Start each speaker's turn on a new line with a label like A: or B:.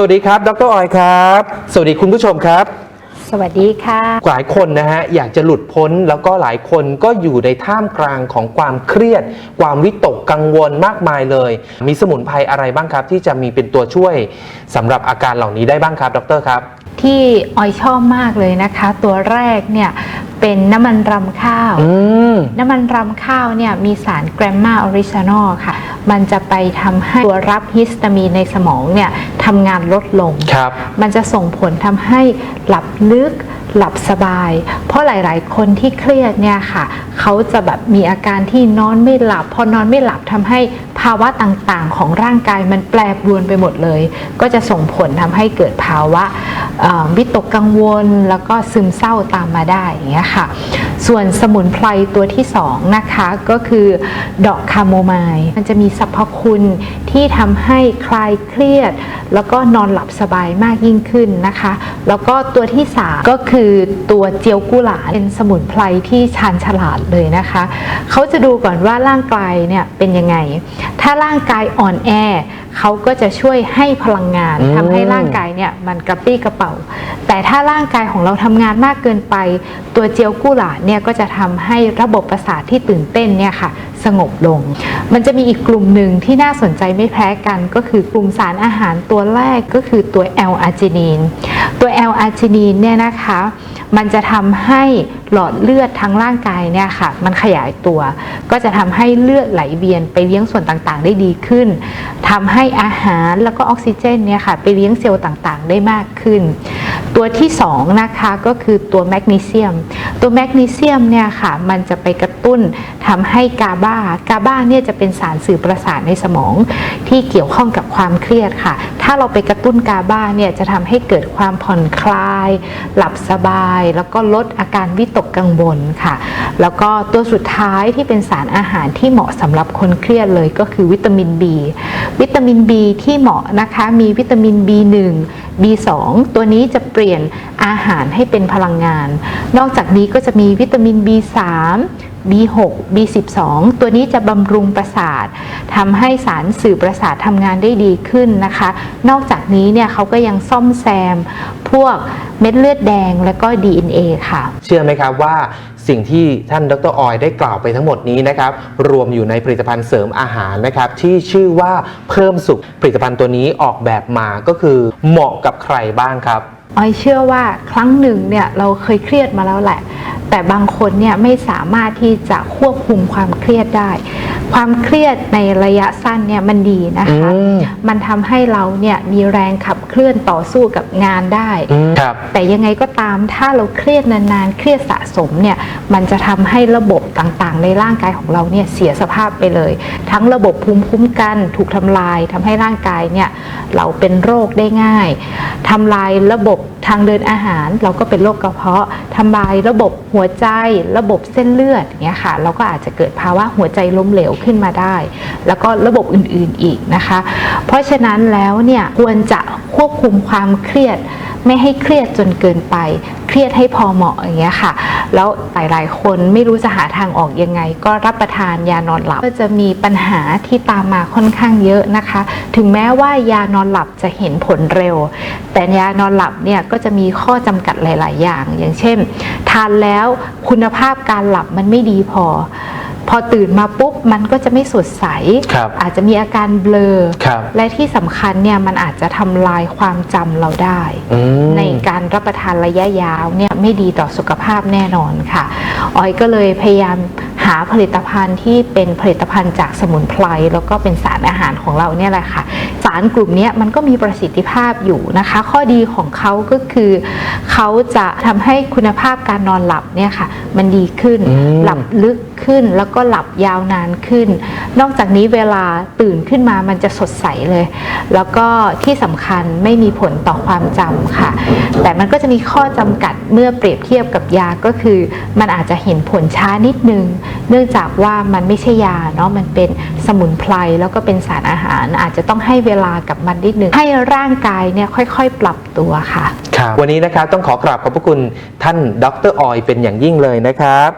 A: สวัสดีครับ ดรออยครับ สวัสดีคุณผู้ชมครับ
B: สวัสดีค่ะ
A: หลายคนนะฮะอยากจะหลุดพ้นแล้วก็หลายคนก็อยู่ในท่ามกลางของความเครียด ความวิตกกังวลมากมายเลย มีสมุนไพรอะไรบ้างครับ ที่จะมีเป็นตัวช่วยสำหรับอาการเหล่านี้ได้บ้างครับ ดรครับ
B: ที่ออยชอบมากเลยนะคะ ตัวแรกเนี่ยเป็นน้ำมันรำข้าว
A: อืม
B: น้ำมันรำข้าวเนี่ยมีสารแกรมมาออริจินอลค่ะ มันจะไปทำให้ตัวรับฮิสตามีนในสมองเนี่ยทำงานลดลง
A: ครับ
B: มันจะส่งผลทำให้หลับลึกหลับสบาย เพราะหลาย ๆ คนที่เครียดเนี่ยค่ะ เขาจะแบบมีอาการที่นอนไม่หลับ พอนอนไม่หลับทำให้ภาวะต่างๆ ของร่างกายมันแปรปรวนไปหมดเลย ก็จะส่งผลทำให้เกิดภาวะวิตกกังวล แล้วก็ซึมเศร้าตามมาได้อย่างเงี้ยค่ะ ส่วนสมุนไพรตัวที่สองนะคะก็คือดอกคาโมไมล์มันจะมีสรรพคุณที่ทำให้คลายเครียด แล้วก็นอนหลับสบายมากยิ่งขึ้นนะคะ แล้วก็ตัวที่สามก็คือตัวเจียวกุหลาบเป็นสมุนไพรที่ชาญฉลาดเลยนะคะ เขาจะดูก่อนว่าร่างกายเนี่ยเป็นยังไงถ้าร่างกายอ่อนแอเขาก็จะช่วยให้พลังงาน
A: อืม
B: ทำให้ร่างกายเนี่ยมันกระปรี้กระเป๋า แต่ถ้าร่างกายของเราทำงานมากเกินไป ตัวเจียวกุหลาบเนี่ยก็จะทำให้ระบบประสาทที่ตื่นเต้นเนี่ยค่ะสงบลง มันจะมีอีกกลุ่มหนึ่งที่น่าสนใจไม่แพ้กัน ก็คือกลุ่มสารอาหารตัวแรกก็คือตัว L อาร์จินีนตัว L อาร์จินีนเนี่ยนะคะ มันจะทำให้หลอดเลือดทั้งร่างกายเนี่ยค่ะมันขยายตัว ก็จะทำให้เลือดไหลเวียนไปเลี้ยงส่วนต่างๆ ได้ดีขึ้นทำให้อาหารแล้วก็ออกซิเจนเนี่ยค่ะไปเลี้ยงเซลล์ต่างๆ ได้มากขึ้น ตัวที่สองนะคะก็คือตัวแมกนีเซียม ตัวแมกนีเซียมเนี่ยค่ะมันจะไปกระตุ้นทำให้กาบากาบาเนี่ยจะเป็นสารสื่อประสาทในสมองที่เกี่ยวข้องกับความเครียดค่ะ ถ้าเราไปกระตุ้นกาบ้าเนี่ยจะทำให้เกิดความผ่อนคลาย หลับสบาย แล้วก็ลดอาการวิตกกังวลค่ะ แล้วก็ตัวสุดท้ายที่เป็นสารอาหารที่เหมาะสำหรับคนเครียดเลยก็คือวิตามิน B วิตามิน B ที่เหมาะนะคะมีวิตามิน B1 B2 ตัวนี้จะเปลี่ยนอาหารให้เป็นพลังงาน นอกจากนี้ก็จะมีวิตามิน B3 B6 B12 ตัวนี้จะบำรุงประสาททำให้สารสื่อประสาททำงานได้ดีขึ้นนะคะ นอกจากนี้เนี่ยเขาก็ยังซ่อมแซม พวกเม็ดเลือดแดงและก็ DNA ค่ะ
A: เชื่อไหมครับว่า สิ่งที่ท่านดรออยได้กล่าวไปทั้งหมดนี้นะครับรวมอยู่ในผลิตภัณฑ์เสริมอาหารนะครับที่ชื่อว่าเพิ่มสุขผลิตภัณฑ์ตัวนี้ออกแบบมาก็คือเหมาะกับใครบ้างครับ
B: ออยเชื่อว่าครั้งหนึ่งเนี่ยเราเคยเครียดมาแล้วแหละ แต่บางคนเนี่ยไม่สามารถที่จะควบคุมความเครียดได้ ความเครียดในระยะสั้นเนี่ยมันดีนะคะ
A: อืม
B: มันทำให้เราเนี่ยมีแรงขับเคลื่อนต่อสู้กับงานได้
A: อืมครับ
B: แต่ยังไงก็ตามถ้าเราเครียดนานๆ เครียดสะสมเนี่ยมันจะทำให้ระบบต่างๆ ในร่างกายของเราเนี่ยเสียสภาพไปเลย ทั้งระบบภูมิคุ้มกันถูกทำลายทำให้ร่างกายเนี่ยเราเป็นโรคได้ง่ายทำลายระบบทางเดินอาหาร เราก็เป็นโรคกระเพาะทำลายระบบหัวใจ ระบบเส้นเลือดอย่างเงี้ยค่ะ เราก็อาจจะเกิดภาวะหัวใจล้มเหลวขึ้นมาได้ แล้วก็ระบบอื่นๆอีกนะคะ เพราะฉะนั้นแล้วเนี่ยควรจะควบคุมความเครียดไม่ให้เครียดจนเกินไป เครียดให้พอเหมาะอย่างเงี้ยค่ะ แล้วหลายๆ คนไม่รู้จะหาทางออกยังไง ก็รับประทานยานอนหลับก็จะมีปัญหาที่ตามมาค่อนข้างเยอะนะคะ ถึงแม้ว่ายานอนหลับจะเห็นผลเร็ว แต่ยานอนหลับเนี่ยก็จะมีข้อจำกัดหลาย ๆ อย่าง อย่างเช่น ทานแล้วคุณภาพการหลับมันไม่ดีพอ พอตื่นมาปุ๊บมันก็จะไม่สดใส
A: ครับ
B: อาจจะมีอาการเบลอ
A: ครับ
B: และที่สำคัญเนี่ยมันอาจจะทำลายความจำเราได้
A: อืม
B: ในการรับประทานระยะยาวเนี่ยไม่ดีต่อสุขภาพแน่นอนค่ะ ออยก็เลยพยายามหาผลิตภัณฑ์ที่เป็นผลิตภัณฑ์จากสมุนไพรแล้วก็เป็นสารอาหารของเราเนี่ยแหละค่ะสารกลุ่มเนี้ยมันก็มีประสิทธิภาพอยู่นะคะ ข้อดีของเขาก็คือเขาจะทำให้คุณภาพการนอนหลับเนี่ยค่ะมันดีขึ้น
A: อืม
B: หลับลึกขึ้นแล้วก็หลับยาวนานขึ้น นอกจากนี้เวลาตื่นขึ้นมามันจะสดใสเลย แล้วก็ที่สำคัญไม่มีผลต่อความจำค่ะ แต่มันก็จะมีข้อจำกัดเมื่อเปรียบเทียบกับยาก็คือ มันอาจจะเห็นผลช้านิดนึง เนื่องจากว่ามันไม่ใช่ยาเนาะมันเป็นสมุนไพรแล้วก็เป็นสารอาหาร อาจจะต้องให้เวลากับมันนิดนึงให้ร่างกายเนี่ยค่อยๆ ปรับตัวค่ะ
A: ครับวันนี้นะครับต้องขอกราบขอบพระคุณท่านดรออยเป็นอย่างยิ่งเลยนะครับ